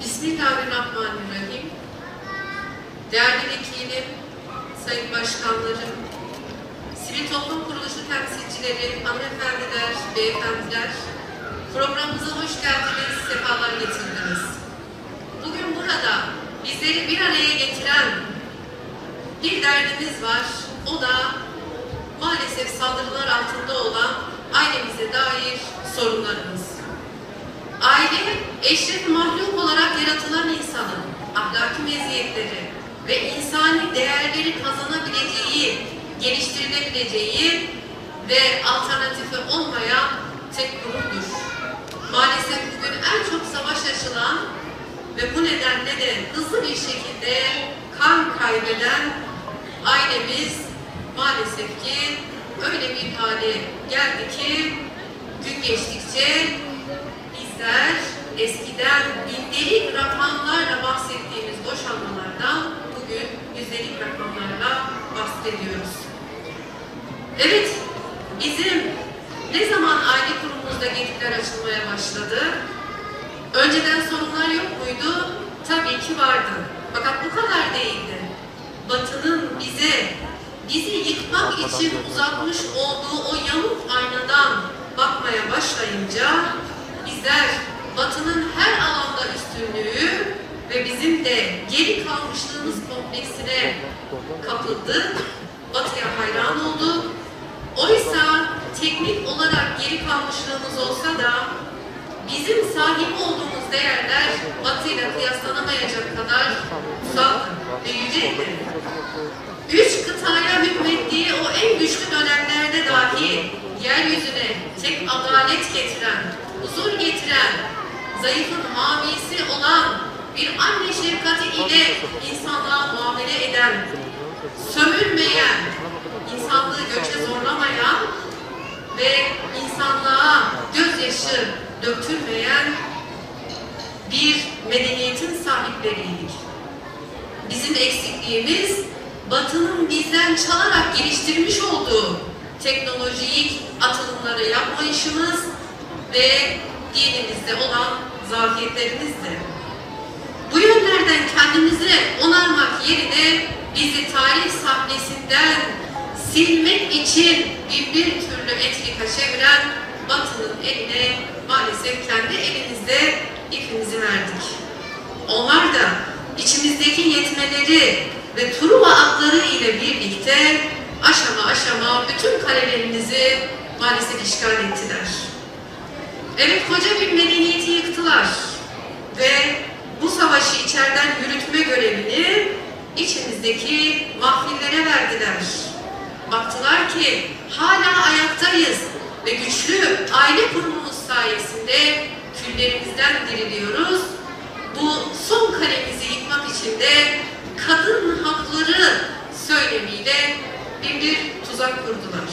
Bismillahirrahmanirrahim. Değerli vekilim, sayın başkanlarım, sivil toplum kuruluşu temsilcileri, hanımefendiler, beyefendiler, programımıza hoş geldiniz, sefalar getirdiniz. Bugün burada bizleri bir araya getiren bir derdimiz var. O da maalesef saldırılar altında olan eşref mahluk olarak yaratılan insanın ahlaki meziyetleri ve insani değerleri kazanabileceği, geliştirilebileceği ve alternatifi olmayan tek kurumdur. Maalesef bugün en çok savaş açılan ve bu nedenle de hızlı bir şekilde kan kaybeden ailemiz maalesef ki öyle bir hale geldi ki gün geçtikçe bizler eskiden bindelik rakamlarla bahsettiğimiz boşanmalardan bugün yüzdelik rakamlarla bahsediyoruz. Evet, bizim ne zaman aile kurumumuzda gedikler açılmaya başladı? Önceden sorunlar yok muydu? Tabii ki vardı. Fakat bu kadar değildi. Batı'nın bize, bizi yıkmak için uzatmış olduğu o yamuk aynadan bakmaya başlayınca bizler Batı'nın her alanda üstünlüğü ve bizim de geri kalmışlığımız kompleksine kapıldık. Batı'ya hayran olduk. Oysa teknik olarak geri kalmışlığımız olsa da bizim sahip olduğumuz değerler Batı'yla kıyaslanamayacak kadar kutsal ve yüceydi. Üç kıtaya hükmettiği o en güçlü dönemlerde dahi yeryüzüne tek adalet getiren, huzur getiren, zayıfın hamisi olan bir anne şefkati ile insanlığa muamele eden, sömürmeyen, insanlığı göçe zorlamayan ve insanlığa gözyaşı döktürmeyen bir medeniyetin sahipleriydik. Bizim eksikliğimiz Batı'nın bizden çalarak geliştirmiş olduğu teknolojik atılımları yapmayışımız ve dinimizde olan zafiyetlerimizdi. Bu yönlerden kendimizi onarmak yerine bizi tarih sahnesinden silmek için bin bir türlü entrika çeviren Batı'nın eline maalesef kendi elimizde ipimizi verdik. Onlar da içimizdeki yetmeleri ve Truva atları ile birlikte aşama aşama bütün kalelerimizi maalesef işgal ettiler. Evet koca bir medeniyeti yıktılar ve bu savaşı içeriden yürütme görevini içimizdeki mahfillere verdiler. Baktılar ki hala ayaktayız ve güçlü aile kurumumuz sayesinde küllerimizden diriliyoruz. Bu son kalemizi yıkmak için de kadın hakları söylemiyle bir, bir tuzak kurdular.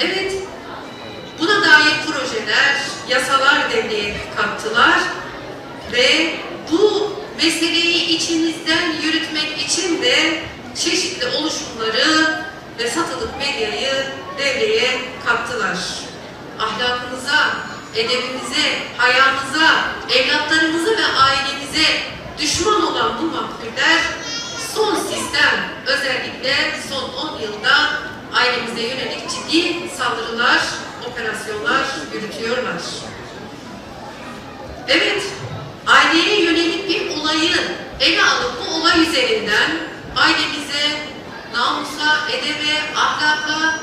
Evet, dair projeler, yasalar devreye kattılar ve bu meseleyi içimizden yürütmek için de çeşitli oluşumları ve satılık medyayı devreye kattılar. Ahlakımıza, edebimize, hayamıza, evlatlarımıza ve ailemize düşman olan bu makbuller son sistem özellikle son 10 yılda ailemize yönelik ciddi saldırılar, operasyonlar yürütüyorlar. Evet, aileye yönelik bir olayı ele alıp bu olay üzerinden ailemize namusa, edebe, ahlaka,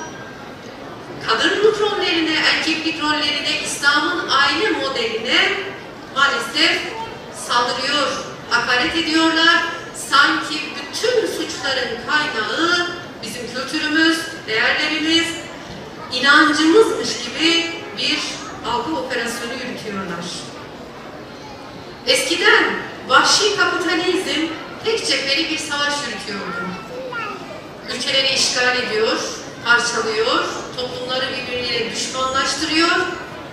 kadınlık rollerine, erkeklik rollerine, İslam'ın aile modeline maalesef saldırıyor, hakaret ediyorlar. Sanki bütün suçların kaynağı bizim kültürümüz, değerlerimiz, inancımızmış gibi bir algı operasyonu yürütüyorlar. Eskiden vahşi kapitalizm tek cepheli bir savaş yürütüyordu. Ülkeleri işgal ediyor, parçalıyor, toplumları birbiriyle düşmanlaştırıyor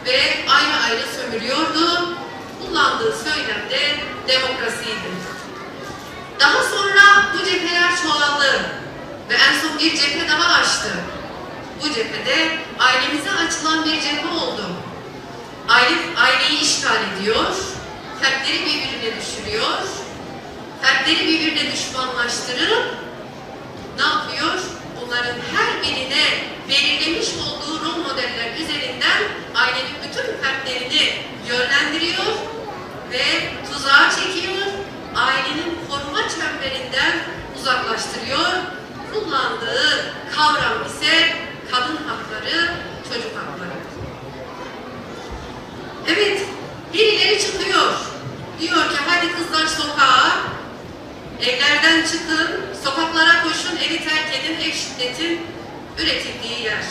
ve ayrı ayrı sömürüyordu. Kullandığı söylem de demokrasiydi. Daha sonra bu cepheler çoğaldı ve en son bir cephe daha açtı. Bu cephede ailemize açılan bir cephe oldu. Aile, aileyi işgal ediyor, fertleri birbirine düşürüyor, fertleri birbirine düşmanlaştırıp ne yapıyor? Bunların her birine belirlemiş olduğu rol modeller üzerinden ailenin bütün fertlerini yönlendiriyor ve tuzağa çekiyor, ailenin koruma çemberinden uzaklaştırıyor. Kullandığı kavram ise kadın hakları, çocuk hakları. Evet, birileri çıkıyor. Diyor ki hadi kızlar sokağa, evlerden çıkın, sokaklara koşun, evi terk edin, ev şiddetin üretildiği yer.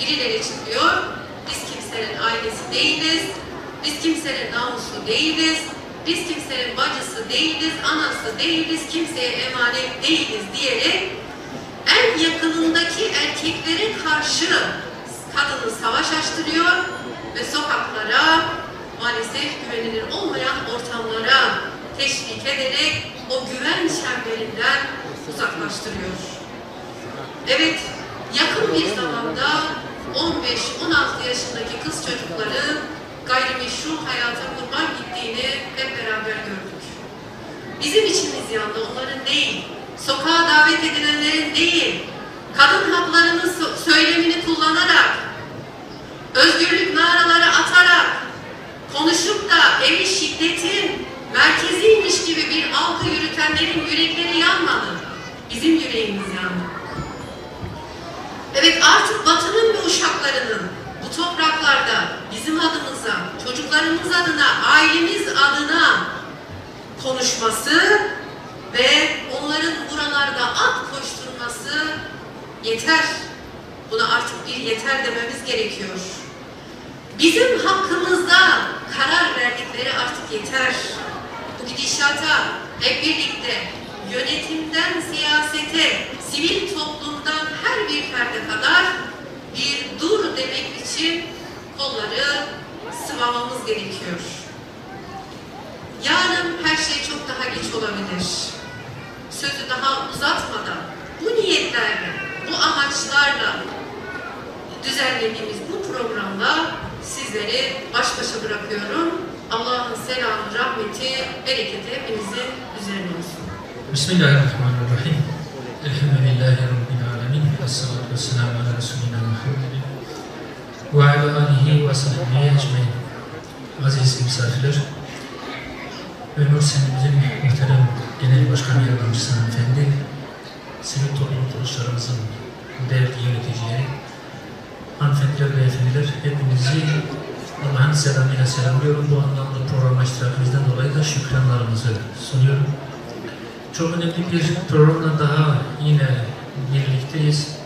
Birileri çıkıyor, biz kimsenin ailesi değiliz, biz kimsenin namusu değiliz, biz kimsenin bacısı değiliz, anası değiliz, kimseye emanet değiliz diyerek en yakınındaki erkeklere karşı kadını savaş açtırıyor ve sokaklara maalesef güvenilir olmayan ortamlara teşvik ederek o güven çemberinden uzaklaştırıyor. Evet, yakın bir zamanda 15-16 yaşındaki kız çocukları gayrimeşru hayata kurban gittiğini hep beraber gördük. Bizim içimiz yandı, onların değil. Sokağa davet edilenlerin değil. Kadın haklarının söylemini kullanarak, özgürlük naraları atarak, konuşup da evi şiddetin merkeziymiş gibi bir algı yürütenlerin yürekleri yanmadı. Bizim yüreğimiz yandı. Evet artık Batı'nın ve uşaklarının bu topraklarda bizim adımıza, çocuklarımız adına, ailemiz adına konuşması ve onların buralarda at koşturması yeter. Buna artık bir yeter dememiz gerekiyor. Bizim hakkımızda karar verdikleri artık yeter. Bu gidişata hep birlikte yönetimden siyasete, sivil toplumdan her bir ferde kadar bir dur demek için kolları sıvamamız gerekiyor. Yarın her şey çok daha. Sözü daha uzatmadan bu niyetlerle, bu amaçlarla düzenlediğimiz bu programla sizleri baş başa bırakıyorum. Allah'ın selamı, rahmeti, bereketi hepinizin üzerine olsun. Bismillahirrahmanirrahim. Elhamdülillahi Rabbil alemin. Esselatu vesselamu ala Resulina Muhammedin. Ve ala alihi ve sahbihi ecmain. Aziz misafirler, Ömür Senimizin muhterem Genel Başkan Yardımcısı Hanımefendi, sivil toplum kuruluşlarımızın değerli yöneticileri, hanımefendiler ve efendiler, hepinizi Allah'ın selamıyla selamlıyorum. Bu anlamda programa iştirakinizden dolayı da şükranlarımızı sunuyorum. Çok önemli bir programla daha yine birlikteyiz.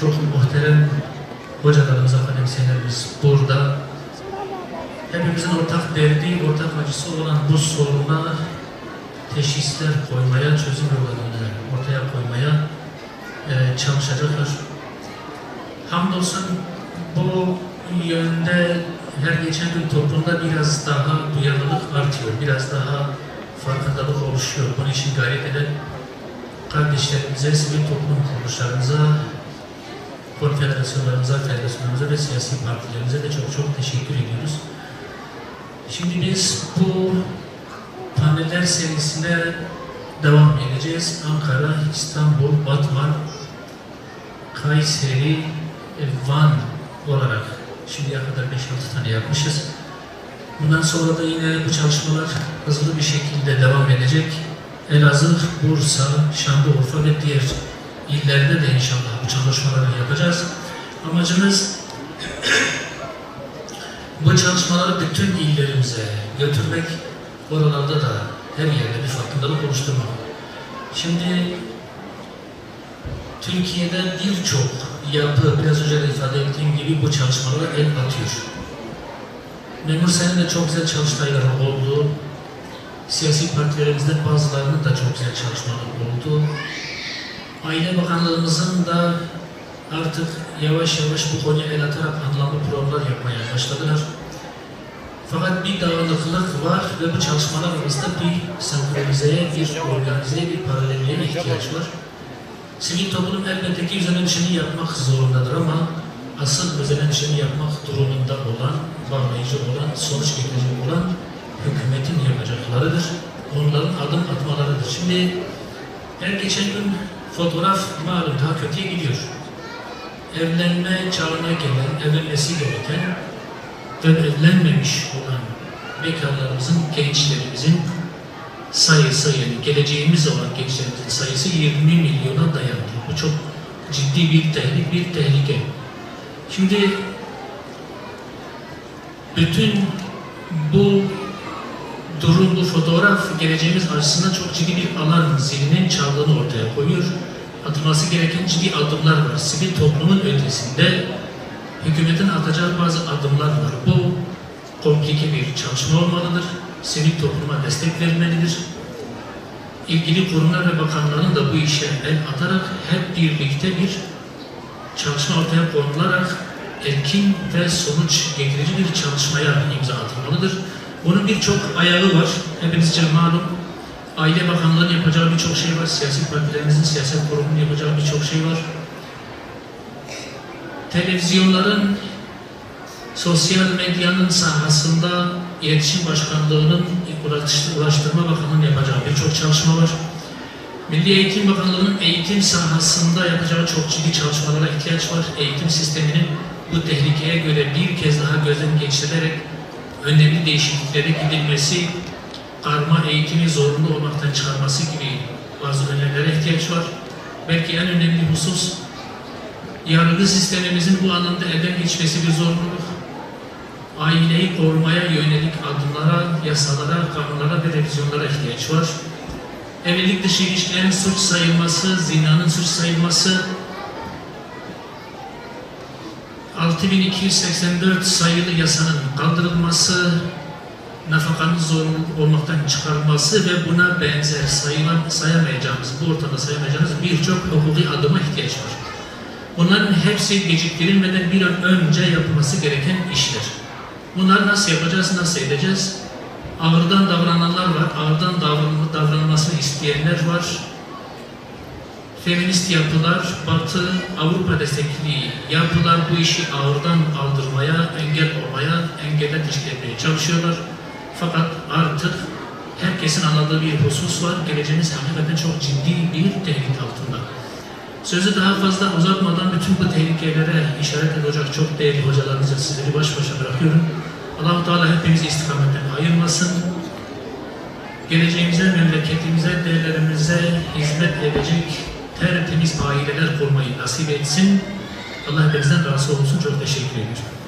Çok muhterem hocalarımız, akademisyenlerimiz burada. Hepimizin ortak derdi, ortak acısı olan bu soruna teşhisler koymaya, çözüm yollarını ortaya koymaya e, çalışacaklar. Hamdolsun bu yönde her geçen gün toplumda biraz daha duyarlılık artıyor, biraz daha farkındalık oluşuyor. Bunun için gayret eden kardeşlerimize, sivil toplum kuruluşlarımıza, konfederasyonlarımıza, federasyonlarımıza ve siyasi partilerimize de çok çok teşekkür ediyoruz. Şimdi biz bu paneller serisine devam edeceğiz. Ankara, İstanbul, Batman, Kayseri, Van olarak şimdiye kadar 5-6 tane yapmışız. Bundan sonra da yine bu çalışmalar hızlı bir şekilde devam edecek. Elazığ, Bursa, Şanlıurfa ve diğer illerde de inşallah bu çalışmaları yapacağız. Amacımız bu çalışmaları bütün illerimize götürmek, oralarda da her yerde bir farkındalık oluşturmak. Şimdi Türkiye'de birçok yapı, biraz önce de ifade ettiğim gibi bu çalışmalara el atıyor. Memur senin de çok güzel çalıştayları oldu. Siyasi partilerimizden bazılarının da çok güzel çalışmaları oldu. Aile Bakanlığımızın da artık yavaş yavaş bu konuya el atarak anlamlı programlar yapmaya başladılar. Fakat bir dağınıklık var ve bu çalışmalar arasında bir senkronizeye, bir organizeye, bir paralelliğe ihtiyaç var. Sivil toplum elbette ki üzerine yapmak zorundadır ama asıl üzerine yapmak durumunda olan, bağlayıcı olan, sonuç getirici olan hükümetin yapacaklarıdır. Onların adım atmalarıdır. Şimdi her geçen gün fotoğraf malum daha kötüye gidiyor. Evlenme çağına gelen, evlenmesi gereken ve evlenmemiş olan bekarlarımızın, gençlerimizin sayısı yani geleceğimiz olan gençlerimizin sayısı 20 milyona dayandı. Bu çok ciddi bir tehlike, bir tehlike. Şimdi bütün bu durum, bu fotoğraf geleceğimiz açısından çok ciddi bir alarm zilinin çaldığını ortaya koyuyor. Atılması gereken ciddi adımlar var. Sivil toplumun ötesinde hükümetin atacağı bazı adımlar var. Bu komplike bir çalışma olmalıdır. Sivil topluma destek verilmelidir. İlgili kurumlar ve bakanların da bu işe el atarak hep birlikte bir çalışma ortaya konularak etkin ve sonuç getirici bir çalışmaya imza atılmalıdır. Bunun birçok ayağı var. Hepinizce malum. Aile Bakanlığı'nın yapacağı birçok şey var. Siyasi partilerimizin, siyaset kurumunun yapacağı birçok şey var. Televizyonların, sosyal medyanın sahasında iletişim başkanlığının, Ulaştır- Ulaştırma Bakanlığı'nın yapacağı birçok çalışma var. Milli Eğitim Bakanlığı'nın eğitim sahasında yapacağı çok ciddi çalışmalara ihtiyaç var. Eğitim sisteminin bu tehlikeye göre bir kez daha gözden geçirilerek önemli değişikliklere gidilmesi, karma eğitimi zorunlu olmaktan çıkarması gibi bazı önlemlere ihtiyaç var. Belki en önemli husus, yargı sistemimizin bu anlamda elden geçmesi bir zorunluluk. Aileyi korumaya yönelik adımlara, yasalara, kanunlara ve revizyonlara ihtiyaç var. Evlilik dışı ilişkilerin suç sayılması, zinanın suç sayılması, 6284 sayılı yasanın kaldırılması, nafakanın zorunlu olmaktan çıkarılması ve buna benzer sayılan, sayamayacağımız, bu ortamda sayamayacağımız birçok hukuki adıma ihtiyaç var. Bunların hepsi geciktirilmeden bir an önce yapılması gereken işler. Bunları nasıl yapacağız, nasıl edeceğiz? Ağırdan davrananlar var, ağırdan davran- davranılmasını isteyenler var. Feminist yapılar, Batı, Avrupa destekli yapılar bu işi ağırdan aldırmaya, engel olmaya, engeller teşkil çalışıyorlar. Fakat artık herkesin anladığı bir husus var. Geleceğimiz hakikaten çok ciddi bir tehdit altında. Sözü daha fazla uzatmadan bütün bu tehlikelere işaret edecek çok değerli hocalarımıza sizleri baş başa bırakıyorum. Allah-u Teala hepimizi istikametten ayırmasın. Geleceğimize, memleketimize, değerlerimize hizmet edecek tertemiz aileler kurmayı nasip etsin. Allah hepinizden razı olsun. Çok teşekkür ediyorum.